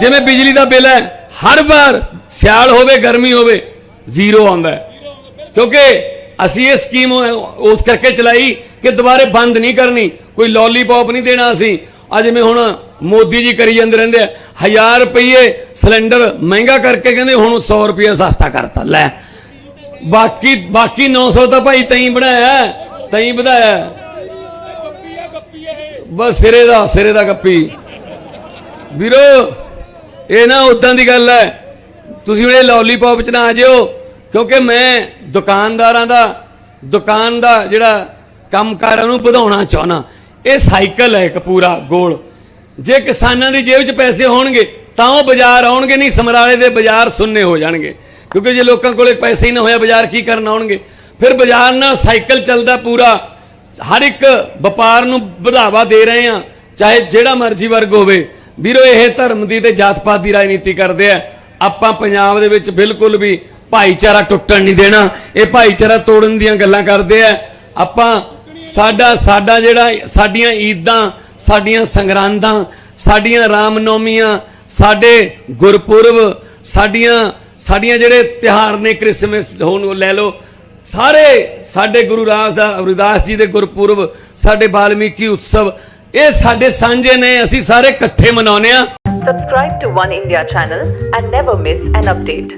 ਜਿਵੇਂ ਬਿਜਲੀ ਦਾ ਬਿੱਲ ਹੈ, ਹਰ ਵਾਰ ਸਿਆਲ ਹੋਵੇ, ਗਰਮੀ ਹੋਵੇ, ਜ਼ੀਰੋ ਆਉਂਦਾ ਕਿਉਂਕਿ ਅਸੀਂ ਇਹ ਸਕੀਮ ਉਸ ਕਰਕੇ ਚਲਾਈ ਕਿ ਦੁਬਾਰੇ ਬੰਦ ਨਹੀਂ ਕਰਨੀ, ਕੋਈ ਲੋਲੀਪੌਪ ਨਹੀਂ ਦੇਣਾ ਅਸੀਂ। ਆ ਜਿਵੇਂ ਹੁਣ ਮੋਦੀ ਜੀ ਕਰੀ ਜਾਂਦੇ ਰਹਿੰਦੇ ਆ 1000 ਰੁਪਏ ਸਿਲੰਡਰ ਮਹਿੰਗਾ ਕਰਕੇ ਕਹਿੰਦੇ ਹੁਣ 100 ਰੁਪਏ ਸਸਤਾ ਕਰਤਾ, ਲੈ। ਬਾਕੀ ਬਾਕੀ 900 ਤਾਂ ਭਾਈ ਤਈ ਬਣਾਇਆ, ਤਈ ਵਧਾਇਆ। ਬਸ ਸਿਰੇ ਦਾ ਸਿਰੇ ਦਾ ਗੱਪੀ। ਵੀਰੋ ਇਹ ਨਾ ਉਦਾਂ ਦੀ ਗੱਲ ਹੈ। ਤੁਸੀਂ ਹੁਣ ਇਹ ਲੋਲੀਪੌਪ ਚ ਨਾ ਆ ਜਿਓ, ਕਿਉਂਕਿ ਮੈਂ ਦੁਕਾਨਦਾਰਾਂ ਦਾ, ਦੁਕਾਨ ਦਾ ਜਿਹੜਾ ਕੰਮਕਾਰ ਉਹਨੂੰ ਵਧਾਉਣਾ ਚਾਹਣਾ ਇਹ ਸਾਈਕਲ ਹੈ ਇੱਕ ਪੂਰਾ ਗੋਲ। ਜੇ ਕਿਸਾਨਾਂ ਦੀ ਜੇਬ 'ਚ ਪੈਸੇ ਹੋਣਗੇ, ਤਾਂ ਉਹ ਬਾਜ਼ਾਰ ਆਉਣਗੇ, ਨਹੀਂ ਸਮਰਾਲੇ ਦੇ ਬਾਜ਼ਾਰ ਸੁੰਨੇ ਹੋ ਜਾਣਗੇ। ਕਿਉਂਕਿ ਜੇ ਲੋਕਾਂ ਕੋਲੇ ਪੈਸੇ ਹੀ ਨਾ ਹੋਇਆ ਬਾਜ਼ਾਰ ਕੀ ਕਰਨ ਆਉਣਗੇ? ਫਿਰ ਬਾਜ਼ਾਰ ਨਾਲ ਸਾਈਕਲ ਚੱਲਦਾ ਪੂਰਾ। ਹਰ ਇੱਕ ਵਪਾਰ ਨੂੰ ਵਧਾਵਾ ਦੇ ਰਹੇ ਆ ਚਾਹੇ ਜਿਹੜਾ ਮਰਜ਼ੀ ਵਰਗ ਹੋਵੇ। ਵੀਰੋ, ਇਹ ਧਰਮ ਦੀ ਤੇ ਜਾਤ ਪਾਤ ਦੀ ਰਾਜਨੀਤੀ ਕਰਦੇ ਆ। ਆਪਾਂ ਪੰਜਾਬ ਦੇ ਵਿੱਚ ਬਿਲਕੁਲ ਵੀ ਭਾਈਚਾਰਾ ਟੁੱਟਣ ਨਹੀਂ ਦੇਣਾ। ਇਹ ਭਾਈਚਾਰਾ ਤੋੜਨ ਦੀਆਂ ਗੱਲਾਂ ਕਰਦੇ ਆ। ਆਪਾਂ ਸਾਡਾ ਸਾਡਾ ਜਿਹੜਾ, ਸਾਡੀਆਂ ਈਦਾਂ, ਸਾਡੀਆਂ ਸੰਗਰਾਂਦਾਂ, ਸਾਡੀਆਂ ਰਾਮਨੌਮੀਆਂ, ਸਾਡੇ ਗੁਰਪੁਰਬ, ਸਾਡੀਆਂ ਸਾਡੀਆਂ ਜਿਹੜੇ ਤਿਹਾਰ ਨੇ ਕ੍ਰਿਸਮਸ, ਹੋਣ ਉਹ ਲੈ ਲਓ, ਸਾਰੇ ਸਾਡੇ ਗੁਰੂ ਰਾਜ ਦਾ ਰਵਿਦਾਸ ਜੀ ਦੇ ਗੁਰਪੁਰਬ, ਸਾਡੇ ਬਾਲਮੀਕੀ ਉਤਸਵ ਇਹ ਸਾਡੇ ਸਾਂਝੇ ਨੇ ਅਸੀਂ ਸਾਰੇ ਇਕੱਠੇ ਮਨਾਉਂਦੇ ਆ Subscribe to One India channel and never miss an update.